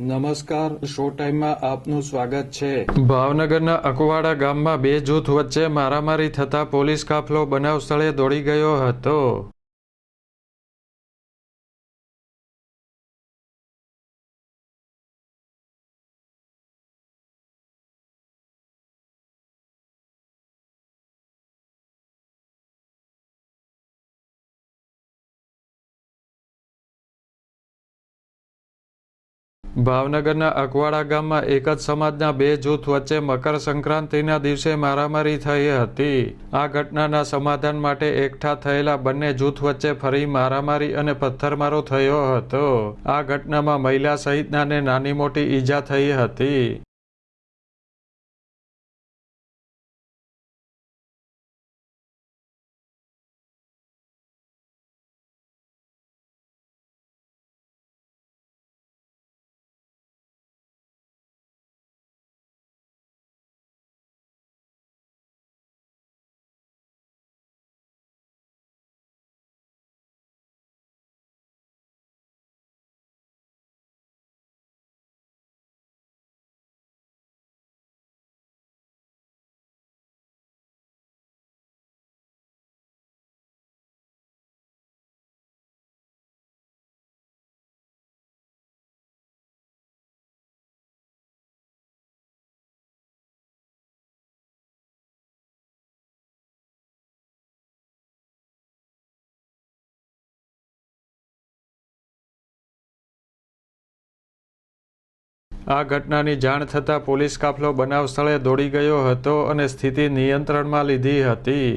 નમસ્કાર શો ટાઈમમાં આપનું સ્વાગત છે. ભાવનગરના અકવાડા ગામમાં બે જૂથ વચ્ચે મારામારી થતા પોલીસ કાફલો બનાવ સ્થળે દોડી ગયો હતો. ભાવનગરના અકવાડા ગામમાં એક જ સમાજના બે જૂથ વચ્ચે મકર સંક્રાંતિના દિવસે મારામારી થઈ હતી. આ ઘટનાના સમાધાન માટે એકઠા થયેલા બંને જૂથ વચ્ચે ફરી મારામારી અને પથ્થરમારો થયો હતો. આ ઘટનામાં મહિલા સહિતનાને નાની મોટી ઈજા થઈ હતી. આ ઘટનાની જાણ થતાં પોલીસ કાફલો બનાવ સ્થળે દોડી ગયો હતો અને સ્થિતિ નિયંત્રણમાં લીધી હતી.